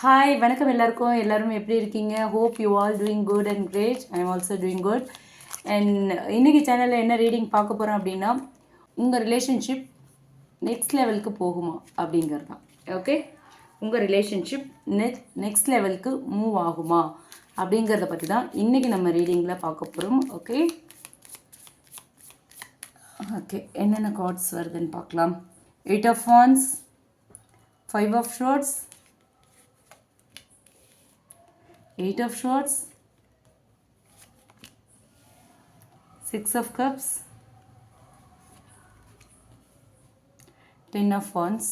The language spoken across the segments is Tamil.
ஹாய் வணக்கம் எல்லாருக்கும். எல்லாரும் எப்படி இருக்கீங்க? Hope you all doing good and great I am also doing good and இன்றைக்கி சேனலில் என்ன ரீடிங் பார்க்க போகிறோம் அப்படின்னா உங்கள் ரிலேஷன்ஷிப் நெக்ஸ்ட் லெவலுக்கு போகுமா அப்படிங்கிறது தான். ஓகே உங்கள் ரிலேஷன்ஷிப் நெக் நெக்ஸ்ட் லெவலுக்கு மூவ் ஆகுமா அப்படிங்கிறத பற்றி தான் இன்றைக்கி நம்ம ரீடிங்கில் பார்க்க போகிறோம் ஓகே ஓகே என்னென்ன கார்ட்ஸ் வருதுன்னு பார்க்கலாம். Eight of fans five of swords eight of swords six of cups ten of wands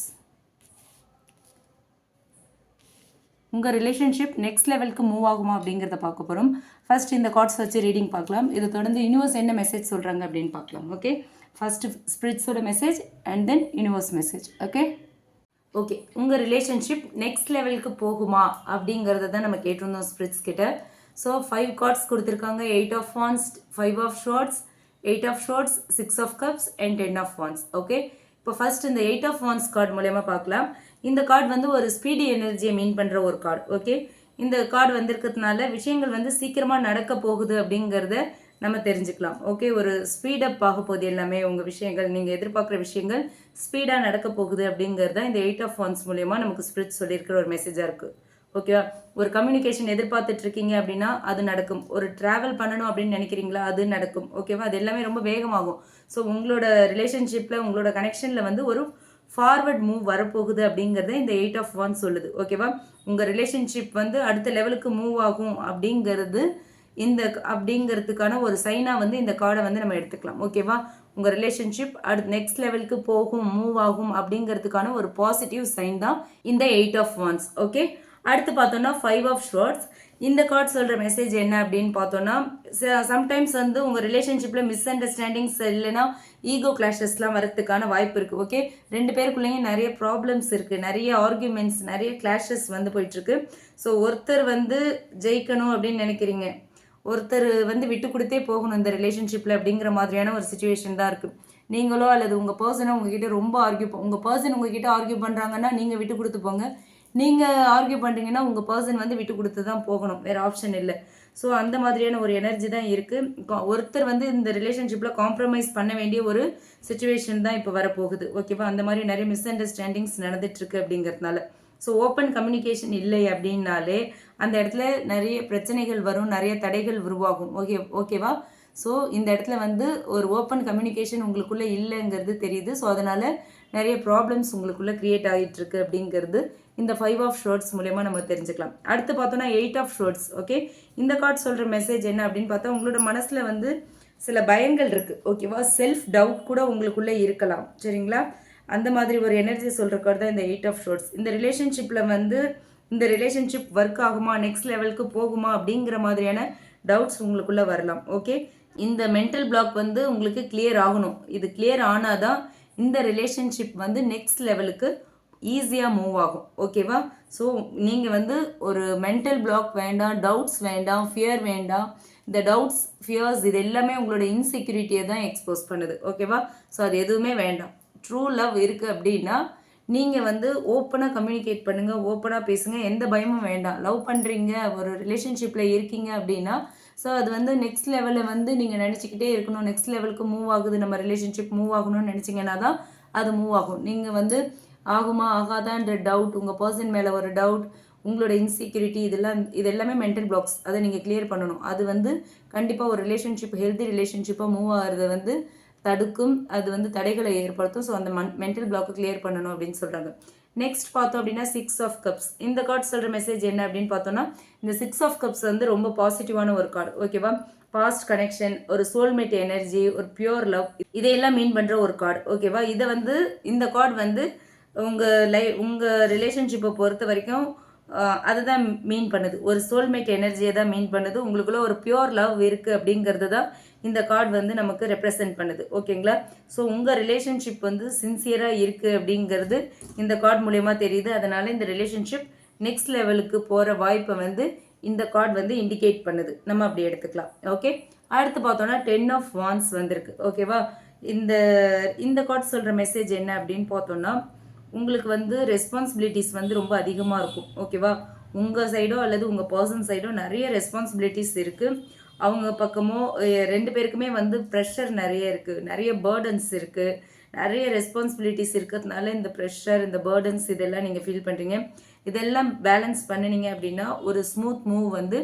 உங்கள் ரிலேஷன்ஷிப் நெக்ஸ்ட் லெவலுக்கு மூவ் ஆகுமா அப்படிங்கிறத பார்க்க போகிறோம் ஃபர்ஸ்ட் இந்த கார்ட்ஸ் வச்சு ரீடிங் பார்க்கலாம். இதை தொடர்ந்து யூனிவர்ஸ் என்ன மெசேஜ் சொல்கிறாங்க அப்படின்னு பார்க்கலாம். Okay first ஸ்பிரிட்ஸோட message and then universe message okay okay உங்கள் ரிலேஷன்ஷிப் நெக்ஸ்ட் லெவலுக்கு போகுமா? அப்படிங்கிறத தான் நம்ம கேட்டிருந்தோம் ஸ்பிரிட்ஸ் கிட்ட. ஸோ ஃபைவ் கார்ட்ஸ் கொடுத்துருக்காங்க. Eight of wands five of swords eight of swords six of cups and ten of wands okay இப்போ ஃபர்ஸ்ட் இந்த எயிட் ஆஃப் வான்ஸ் கார்டு மூலயமா பார்க்கலாம். இந்த கார்டு வந்து ஒரு ஸ்பீடி எனர்ஜியை மீன் பண்ணுற ஒரு கார்டு ஓகே இந்த கார்டு வந்திருக்கிறதுனால விஷயங்கள் வந்து சீக்கிரமாக நடக்க போகுது அப்படிங்கிறத நம்ம தெரிஞ்சுக்கலாம். ஓகே ஒரு ஸ்பீடப் ஆக போகுது எல்லாமே உங்கள் விஷயங்கள் நீங்கள் எதிர்பார்க்குற விஷயங்கள் ஸ்பீடாக நடக்க போகுது அப்படிங்கிறது தான் இந்த எயிட் ஆஃப் ஒன்ஸ் மூலயமா நமக்கு ஸ்பிரிட் சொல்லியிருக்கிற ஒரு மெசேஜாக இருக்குது ஓகேவா ஒரு கம்யூனிகேஷன் எதிர்பார்த்துட்டு இருக்கீங்க அப்படின்னா அது நடக்கும். ஒரு ட்ராவல் பண்ணணும் அப்படின்னு நினைக்கிறீங்களா அது நடக்கும். ஓகேவா அது எல்லாமே ரொம்ப வேகமாகும். ஸோ உங்களோட ரிலேஷன்ஷிப்பில் உங்களோட கனெக்ஷனில் வந்து ஒரு ஃபார்வர்ட் மூவ் வரப்போகுது அப்படிங்கிறத இந்த எயிட் ஆஃப் ஒன் சொல்லுது. ஓகேவா உங்கள் ரிலேஷன்ஷிப் வந்து அடுத்த லெவலுக்கு மூவ் ஆகும் அப்படிங்கிறது இந்த அப்படிங்கிறதுக்கான ஒரு சைனாக வந்து இந்த கார்டை வந்து நம்ம எடுத்துக்கலாம். ஓகேவா உங்கள் ரிலேஷன்ஷிப் அடுத்து நெக்ஸ்ட் லெவலுக்கு போகும் மூவ் ஆகும் அப்படிங்கிறதுக்கான ஒரு பாசிட்டிவ் சைன் தான் இந்த எயிட் ஆஃப் ஒன்ஸ் ஓகே அடுத்து பார்த்தோன்னா ஃபைவ் ஆஃப் ஷார்ட்ஸ் இந்த கார்டு சொல்கிற மெசேஜ் என்ன அப்படின்னு பார்த்தோன்னா சம்டைம்ஸ் வந்து உங்கள் ரிலேஷன்ஷிப்பில் மிஸ் அண்டர்ஸ்டாண்டிங்ஸ் இல்லைன்னா ஈகோ கிளாஷஸ்லாம் வரதுக்கான வாய்ப்பு இருக்குது ஓகே ரெண்டு பேருக்குள்ளேயும் நிறைய ப்ராப்ளம்ஸ் இருக்குது நிறைய ஆர்குமெண்ட்ஸ் நிறைய கிளாஷஸ் வந்து போயிட்டுருக்கு ஸோ ஒருத்தர் வந்து ஜெயிக்கணும் அப்படின்னு நினைக்கிறீங்க. ஒருத்தர் வந்து விட்டு கொடுத்தே போகணும் இந்த ரிலேஷன்ஷிப்பில் அப்படிங்கிற மாதிரியான ஒரு சுச்சுவேஷன் தான் இருக்குது நீங்களோ அல்லது உங்கள் பர்சனோ உங்ககிட்ட ரொம்ப ஆர்கியூ உங்கள் பர்சன் உங்ககிட்ட ஆர்கியூ பண்ணுறாங்கன்னா நீங்கள் விட்டு கொடுத்து போங்க. நீங்கள் ஆர்கியூ பண்ணுறீங்கன்னா உங்கள் பர்சன் வந்து விட்டு கொடுத்து தான் போகணும். வேறு ஆப்ஷன் இல்லை. ஸோ அந்த மாதிரியான ஒரு எனர்ஜி தான் இருக்குது ஒருத்தர் வந்து இந்த ரிலேஷன்ஷிப்பில் காம்ப்ரமைஸ் பண்ண வேண்டிய ஒரு சுச்சுவேஷன் தான் இப்போ வரப்போகுது. ஓகேவா அந்த மாதிரி நிறைய மிஸ் அண்டர்ஸ்டாண்டிங்ஸ் நடந்துட்டுருக்கு அப்படிங்கிறதுனால. ஸோ ஓப்பன் கம்யூனிகேஷன் இல்லை அப்படின்னாலே அந்த இடத்துல நிறைய பிரச்சனைகள் வரும் நிறைய தடைகள் உருவாகும். ஓகே ஓகேவா ஸோ இந்த இடத்துல வந்து ஒரு ஓப்பன் கம்யூனிகேஷன் உங்களுக்குள்ளே இல்லைங்கிறது தெரியுது. ஸோ அதனால் நிறைய ப்ராப்ளம்ஸ் உங்களுக்குள்ளே க்ரியேட் ஆகிட்டுருக்கு அப்படிங்கிறது இந்த ஃபைவ் ஆஃப் ஷோர்ட்ஸ் மூலயமா நம்ம தெரிஞ்சுக்கலாம். அடுத்து பார்த்தோன்னா எயிட் ஆஃப் ஷோர்ட்ஸ் ஓகே இந்த கார்ட் சொல்கிற மெசேஜ் என்ன அப்படின்னு பார்த்தா உங்களோட மனசில் வந்து சில பயங்கள் இருக்குது ஓகேவா செல்ஃப் டவுட் கூட உங்களுக்குள்ளே இருக்கலாம். சரிங்களா? அந்த மாதிரி ஒரு எனர்ஜி சொல்கிற கார்டு தான் இந்த எயிட் ஆஃப் ஷோர்ட்ஸ் இந்த ரிலேஷன்ஷிப்பில் வந்து இந்த ரிலேஷன்ஷிப் ஒர்க் ஆகுமா நெக்ஸ்ட் லெவலுக்கு போகுமா அப்படிங்கிற மாதிரியான டவுட்ஸ் உங்களுக்குள்ளே வரலாம் ஓகே இந்த மென்டல் பிளாக் வந்து உங்களுக்கு கிளியர் ஆகணும். இது கிளியர் ஆனால் தான் இந்த ரிலேஷன்ஷிப் வந்து நெக்ஸ்ட் லெவலுக்கு ஈஸியாக மூவ் ஆகும் ஓகேவா ஸோ நீங்கள் வந்து ஒரு மென்டல் பிளாக் வேண்டாம் டவுட்ஸ் வேண்டாம் ஃபியர் வேண்டாம். இந்த டவுட்ஸ் ஃபியர்ஸ் இது எல்லாமே உங்களோட இன்செக்யூரிட்டியை தான் எக்ஸ்போஸ் பண்ணுது ஓகேவா ஸோ அது எதுவுமே வேண்டாம். ட்ரூ லவ் இருக்குது அப்படின்னா நீங்கள் வந்து ஓப்பனாக கம்யூனிகேட் பண்ணுங்கள் ஓப்பனாக பேசுங்க எந்த பயமும் வேண்டாம். லவ் பண்ணுறீங்க ஒரு ரிலேஷன்ஷிப்பில் இருக்கீங்க அப்படின்னா ஸோ அது வந்து நெக்ஸ்ட் லெவலில் வந்து நீங்கள் நினச்சிக்கிட்டே இருக்கணும். நெக்ஸ்ட் லெவலுக்கு மூவ் ஆகுது நம்ம ரிலேஷன்ஷிப் மூவ் ஆகணும்னு நினச்சிங்கன்னா தான் அது மூவ் ஆகும். நீங்கள் வந்து ஆகுமா ஆகாதான்ற டவுட் உங்கள் பர்சன் மேலே ஒரு டவுட் உங்களோட இன்செக்யூரிட்டி இதெல்லாம் இது எல்லாமே மென்டல் பிளாக்ஸ் அதை நீங்கள் கிளியர் பண்ணணும். அது வந்து கண்டிப்பாக ஒரு ரிலேஷன்ஷிப் ஹெல்தி ரிலேஷன்ஷிப்பாக மூவ் ஆகிறது வந்து தடுக்கும் அது வந்து தடைகளை ஏற்படுத்தும். ஸோ அந்த மன் மென்டல் பிளாக்கை கிளியர் பண்ணணும் அப்படின்னு சொல்கிறாங்க நெக்ஸ்ட் பார்த்தோம் அப்படின்னா சிக்ஸ் ஆஃப் கப்ஸ் இந்த கார்டு சொல்கிற மெசேஜ் என்ன அப்படின்னு பார்த்தோம்னா இந்த சிக்ஸ் ஆஃப் கப்ஸ் வந்து ரொம்ப பாசிட்டிவான ஒரு கார்டு ஓகேவா பாஸ்ட் கனெக்ஷன் ஒரு சோல்மேட் எனர்ஜி ஒரு பியூர் லவ் இதையெல்லாம் மீன் பண்ணுற ஒரு கார்டு ஓகேவா இதை வந்து இந்த கார்டு வந்து உங்கள் லை உங்கள் ரிலேஷன்ஷிப்பை பொறுத்த வரைக்கும் அதுதான் மீன் பண்ணுது. ஒரு சோல்மேட் எனர்ஜியை தான் மீன் பண்ணுது. உங்களுக்குள்ள ஒரு பியோர் லவ் இருக்குது அப்படிங்கிறது தான் இந்த கார்டு வந்து நமக்கு ரெப்ரசன்ட் பண்ணுது. ஓகேங்களா ஸோ உங்கள் ரிலேஷன்ஷிப் வந்து சின்சியராக இருக்குது அப்படிங்கிறது இந்த கார்டு மூலயமா தெரியுது. அதனால் இந்த ரிலேஷன்ஷிப் நெக்ஸ்ட் லெவலுக்கு போகிற வாய்ப்பை வந்து இந்த கார்டு வந்து இண்டிகேட் பண்ணுது. நம்ம அப்படி எடுத்துக்கலாம். ஓகே அடுத்து பார்த்தோன்னா டென் ஆஃப் வான்ஸ் வந்திருக்கு. ஓகேவா இந்த இந்த கார்டு சொல்கிற மெசேஜ் என்ன அப்படின்னு பார்த்தோன்னா உங்களுக்கு வந்து ரெஸ்பான்சிபிலிட்டிஸ் வந்து ரொம்ப அதிகமாக இருக்கும். ஓகேவா உங்கள் சைடோ அல்லது உங்கள் பர்சன் சைடோ நிறைய ரெஸ்பான்சிபிலிட்டிஸ் இருக்குது அவங்க பக்கமோ ரெண்டு பேருக்குமே வந்து ப்ரெஷர் நிறைய இருக்குது நிறைய பேர்டன்ஸ் இருக்குது நிறைய ரெஸ்பான்சிபிலிட்டிஸ் இருக்கிறதுனால இந்த ப்ரெஷர் இந்த பேர்டன்ஸ் இதெல்லாம் நீங்கள் ஃபீல் பண்ணுறீங்க இதெல்லாம் பேலன்ஸ் பண்ணினீங்க அப்படின்னா ஒரு ஸ்மூத் மூவ் வந்து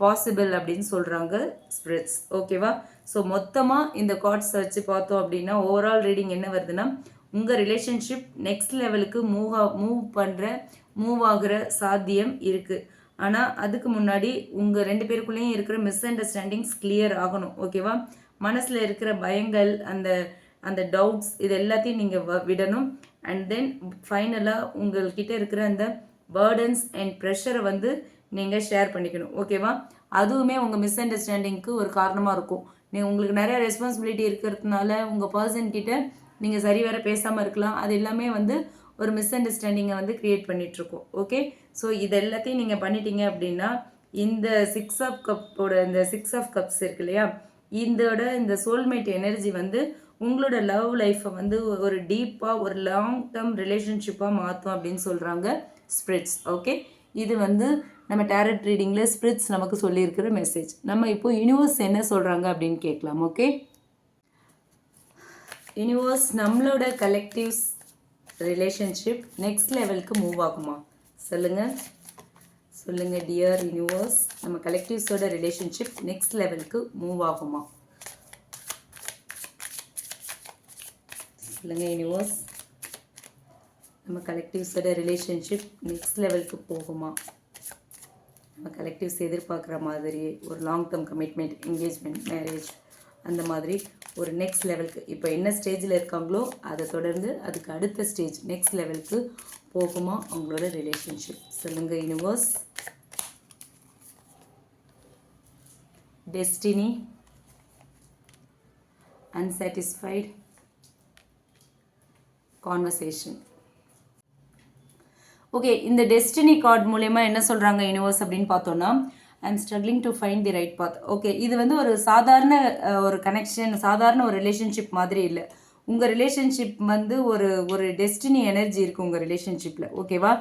பாசிபிள் அப்படின்னு சொல்கிறாங்க ஸ்பிரிட்ஸ் ஓகேவா ஸோ மொத்தமாக இந்த கார்ட்ஸை வச்சு பார்த்தோம் அப்படின்னா ஓவரால் ரீடிங் என்ன வருதுன்னா உங்கள் ரிலேஷன்ஷிப் நெக்ஸ்ட் லெவலுக்கு மூவ் மூவ் பண்ணுற மூவ் ஆகுற சாத்தியம் இருக்குது ஆனால் அதுக்கு முன்னாடி உங்கள் ரெண்டு பேருக்குள்ளேயும் இருக்கிற மிஸ் அண்டர்ஸ்டாண்டிங்ஸ் கிளியர் ஆகணும் ஓகேவா மனசில் இருக்கிற பயங்கள் அந்த அந்த டவுட்ஸ் இது எல்லாத்தையும் நீங்கள் விடணும். அண்ட் தென் ஃபைனலாக உங்கள்கிட்ட இருக்கிற அந்த பேர்டன்ஸ் அண்ட் ப்ரெஷரை வந்து நீங்கள் ஷேர் பண்ணிக்கணும் ஓகேவா அதுவுமே உங்கள் மிஸ் அண்டர்ஸ்டாண்டிங்க்கு ஒரு காரணமாக இருக்கும். நீங்கள் உங்களுக்கு நிறைய ரெஸ்பான்சிபிலிட்டி இருக்கிறதுனால உங்கள் பர்சன்கிட்ட நீங்கள் சரி வர பேசாமல் இருக்கலாம். அது எல்லாமே வந்து ஒரு மிஸ் அண்டர்ஸ்டாண்டிங்கை வந்து க்ரியேட் பண்ணிகிட்ருக்கோம் ஓகே ஸோ இது எல்லாத்தையும் நீங்கள் பண்ணிட்டீங்க அப்படின்னா இந்த சிக்ஸ் ஆஃப் கப்போட இந்த சிக்ஸ் ஆஃப் கப்ஸ் இருக்கு இல்லையா? இதோட இந்த சோல்மேட் எனர்ஜி வந்து உங்களோட லவ் லைஃப்பை வந்து ஒரு டீப்பாக ஒரு லாங் டேர்ம் ரிலேஷன்ஷிப்பாக மாற்றும் அப்படின்னு சொல்கிறாங்க ஸ்ப்ரிட்ஸ் ஓகே இது வந்து நம்ம டேரட் ரீடிங்கில் ஸ்ப்ரிட்ஸ் நமக்கு சொல்லியிருக்கிற மெசேஜ் நம்ம இப்போ யூனிவர்ஸ் என்ன சொல்கிறாங்க அப்படின்னு கேட்கலாம். ஓகே யூனிவர்ஸ் நம்மளோட கலெக்டிவ்ஸ் ரிலேஷன்ஷிப் நெக்ஸ்ட் லெவலுக்கு மூவ் ஆகுமா? சொல்லுங்கள் சொல்லுங்கள் டியர் யூனிவர்ஸ் நம்ம கலெக்டிவ்ஸோட ரிலேஷன்ஷிப் நெக்ஸ்ட் லெவலுக்கு மூவ் ஆகுமா? சொல்லுங்கள் யூனிவர்ஸ் நம்ம கலெக்டிவ்ஸோட ரிலேஷன்ஷிப் நெக்ஸ்ட் லெவலுக்கு போகுமா? நம்ம கலெக்டிவ்ஸ் எதிர்பார்க்குற மாதிரி ஒரு long term commitment engagement marriage அந்த மாதிரி ஒரு நெக்ஸ்ட் லெவலுக்கு இப்போ என்ன ஸ்டேஜில் இருக்காங்களோ அதை தொடர்ந்து அதுக்கு அடுத்த ஸ்டேஜ் நெக்ஸ்ட் லெவலுக்கு போகுமா அவங்களோட ரிலேஷன்ஷிப் சொல்லுங்கள் universe destiny unsatisfied conversation okay இந்த டெஸ்டினி கார்டு மூலயமா என்ன சொல்கிறாங்க யூனிவர்ஸ் அப்படின்னு பார்த்தோன்னா I am struggling to find the right path okay இது வந்து ஒரு சாதாரண ஒரு கனெக்ஷன் சாதாரண ஒரு ரிலேஷன்ஷிப் மாதிரி இல்லை. உங்கள் ரிலேஷன்ஷிப் வந்து ஒரு ஒரு டெஸ்டினி எனர்ஜி இருக்குது உங்கள் ரிலேஷன்ஷிப்பில் ஓகேவா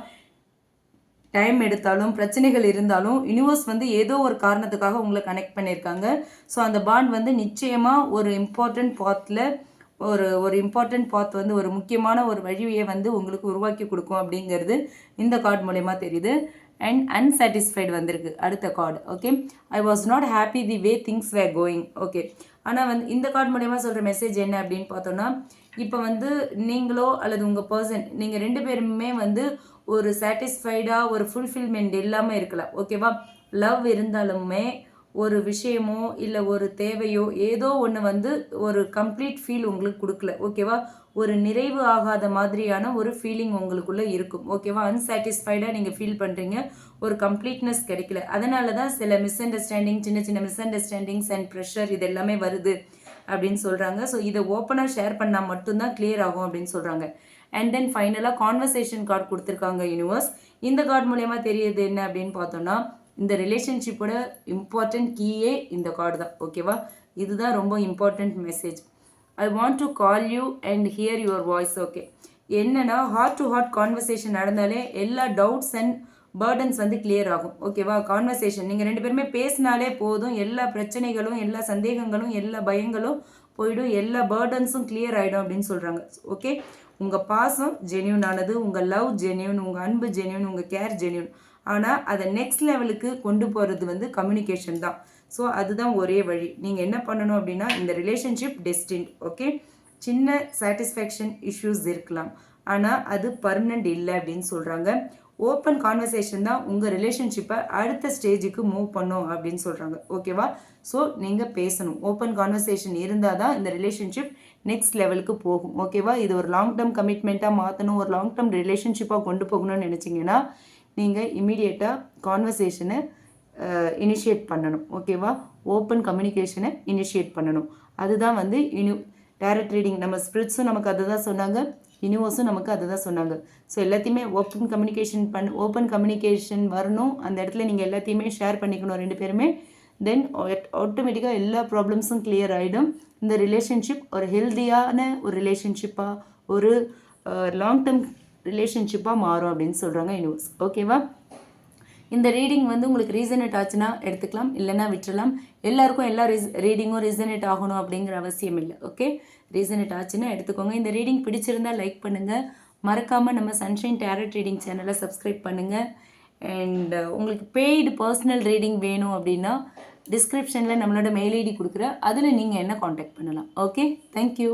டைம் எடுத்தாலும் பிரச்சனைகள் இருந்தாலும் யூனிவர்ஸ் வந்து ஏதோ ஒரு காரணத்துக்காக உங்களை கனெக்ட் பண்ணியிருக்காங்க. ஸோ அந்த பாண்ட் வந்து நிச்சயமாக ஒரு இம்பார்ட்டண்ட் பாத்தில் ஒரு ஒரு இம்பார்ட்டண்ட் பாத் வந்து ஒரு முக்கியமான ஒரு வழியை வந்து உங்களுக்கு உருவாக்கி கொடுக்கும் அப்படிங்கிறது இந்த கார்டு மூலயமா தெரியுது. அண்ட் அன்சாட்டிஸ்ஃபைடு வந்திருக்கு அடுத்த card okay I was not happy the way things were going okay ஆனால் வந்து இந்த கார்டு மூலயமா சொல்கிற மெசேஜ் என்ன அப்படின்னு பார்த்தோன்னா இப்போ வந்து நீங்களோ அல்லது உங்கள் பர்சன் நீங்கள் ரெண்டு பேருமே வந்து ஒரு சாட்டிஸ்ஃபைடாக ஒரு ஃபுல்ஃபில்மெண்ட் இல்லாமல் இருக்கலாம் ஓகேவா லவ் இருந்தாலுமே ஒரு விஷயமோ இல்லை ஒரு தேவையோ ஏதோ ஒன்று வந்து ஒரு கம்ப்ளீட் ஃபீல் உங்களுக்கு கொடுக்கல. ஓகேவா ஒரு நிறைவு ஆகாத மாதிரியான ஒரு ஃபீலிங் உங்களுக்குள்ளே இருக்கும். ஓகேவா அன்சாட்டிஸ்ஃபைடாக நீங்கள் ஃபீல் பண்ணுறீங்க ஒரு கம்ப்ளீட்னஸ் கிடைக்கல. அதனால தான் சில மிஸ் அண்டர்ஸ்டாண்டிங் சின்ன சின்ன மிஸ் அண்டர்ஸ்டாண்டிங்ஸ் அண்ட் ப்ரெஷர் இது எல்லாமே வருது அப்படின்னு சொல்கிறாங்க ஸோ இதை ஓப்பனாக ஷேர் பண்ணால் மட்டும்தான் கிளியர் ஆகும் அப்படின்னு சொல்கிறாங்க அண்ட் தென் ஃபைனலாக கான்வர்சேஷன் கார்டு கொடுத்துருக்காங்க யூனிவர்ஸ் இந்த கார்டு மூலயமா தெரியுது என்ன அப்படின்னு பார்த்தோன்னா இந்த ரிலேஷன்ஷிப்போட இம்பார்ட்டண்ட் கீயே இந்த கார்டு தான் ஓகேவா இதுதான் ரொம்ப important message I want to call you and hear your voice okay என்னென்னா ஹார்ட் டு ஹார்ட் கான்வர்சேஷன் நடந்தாலே எல்லா டவுட்ஸ் அண்ட் பேர்டன்ஸ் வந்து கிளியர் ஆகும் ஓகேவா கான்வர்சேஷன் நீங்கள் ரெண்டு பேருமே பேசினாலே போதும் எல்லா பிரச்சனைகளும் எல்லா சந்தேகங்களும் எல்லா பயங்களும் போயிடும் எல்லா பேர்டன்ஸும் கிளியர் ஆகிடும் அப்படின்னு சொல்கிறாங்க ஓகே உங்கள் பாசம் ஜென்யூன் ஆனது உங்கள் லவ் ஜென்யூன் உங்கள் அன்பு ஜென்யூன் உங்கள் கேர் ஜென்யூன் ஆனால் அதை நெக்ஸ்ட் லெவலுக்கு கொண்டு போகிறது வந்து கம்யூனிகேஷன் தான். ஸோ அதுதான் ஒரே வழி. நீங்கள் என்ன பண்ணணும் அப்படின்னா இந்த ரிலேஷன்ஷிப் டெஸ்டின் ஓகே சின்ன சாட்டிஸ்ஃபேக்ஷன் இஷ்யூஸ் இருக்கலாம். ஆனால் அது பர்மனெண்ட் இல்லை அப்படின்னு சொல்கிறாங்க ஓப்பன் கான்வர்சேஷன் தான் உங்கள் ரிலேஷன்ஷிப்பை அடுத்த ஸ்டேஜுக்கு மூவ் பண்ணும் அப்படின்னு சொல்கிறாங்க ஓகேவா ஸோ நீங்கள் பேசணும். ஓப்பன் கான்வர்சேஷன் இருந்தால் தான் இந்த ரிலேஷன்ஷிப் நெக்ஸ்ட் லெவலுக்கு போகும். ஓகேவா இது ஒரு லாங் டேர்ம் கமிட்மெண்ட்டாக மாற்றணும் ஒரு லாங் டேர்ம் ரிலேஷன்ஷிப்பாக கொண்டு போகணும்னு நினச்சிங்கன்னா நீங்கள் இமீடியட்டாக கான்வர்சேஷனை இனிஷியேட் பண்ணணும். ஓகேவா ஓப்பன் கம்யூனிகேஷனை இனிஷியேட் பண்ணணும். அதுதான் வந்து இனி டேரக்ட் ரீடிங் நம்ம ஸ்பிரிட்ஸும் நமக்கு அதுதான் சொன்னாங்க யூனிவர்ஸும் நமக்கு அதுதான் சொன்னாங்க. ஸோ எல்லாத்தையுமே ஓப்பன் கம்யூனிகேஷன் பண் ஓப்பன் கம்யூனிகேஷன் வரணும். அந்த இடத்துல நீங்கள் எல்லாத்தையுமே ஷேர் பண்ணிக்கணும் ரெண்டு பேருமே. தென் ஆட்டோமேட்டிக்காக எல்லா ப்ராப்ளம்ஸும் கிளியர் ஆகிடும் இந்த ரிலேஷன்ஷிப் ஒரு ஹெல்த்தியான ஒரு ரிலேஷன்ஷிப்பாக ஒரு லாங் டேர்ம் ரிலேஷன்ஷிப்பாக மாறும் அப்படின்னு சொல்கிறாங்க யூனிவர்ஸ் ஓகேவா இந்த ரீடிங் வந்து உங்களுக்கு ரீசனேட் ஆச்சுன்னா எடுத்துக்கலாம் இல்லைன்னா விட்டுறலாம். எல்லாருக்கும் எல்லா ரீஸ் ரீடிங்கும் ரீசனேட் ஆகணும் அப்படிங்கிற அவசியம் இல்லை. ஓகே ரீசனேட் ஆச்சுன்னா எடுத்துக்கோங்க. இந்த ரீடிங் பிடிச்சிருந்தா லைக் பண்ணுங்கள் மறக்காமல் நம்ம சன்ஷைன் டேரட் ரீடிங் சேனலை சப்ஸ்கிரைப் பண்ணுங்கள் அண்ட் உங்களுக்கு பெய்டு பர்சனல் ரீடிங் வேணும் அப்படின்னா டிஸ்கிரிப்ஷனில் நம்மளோட மெயில் ஐடி கொடுக்குற அதில் நீங்கள் என்ன காண்டாக்ட் பண்ணலாம். Okay thank you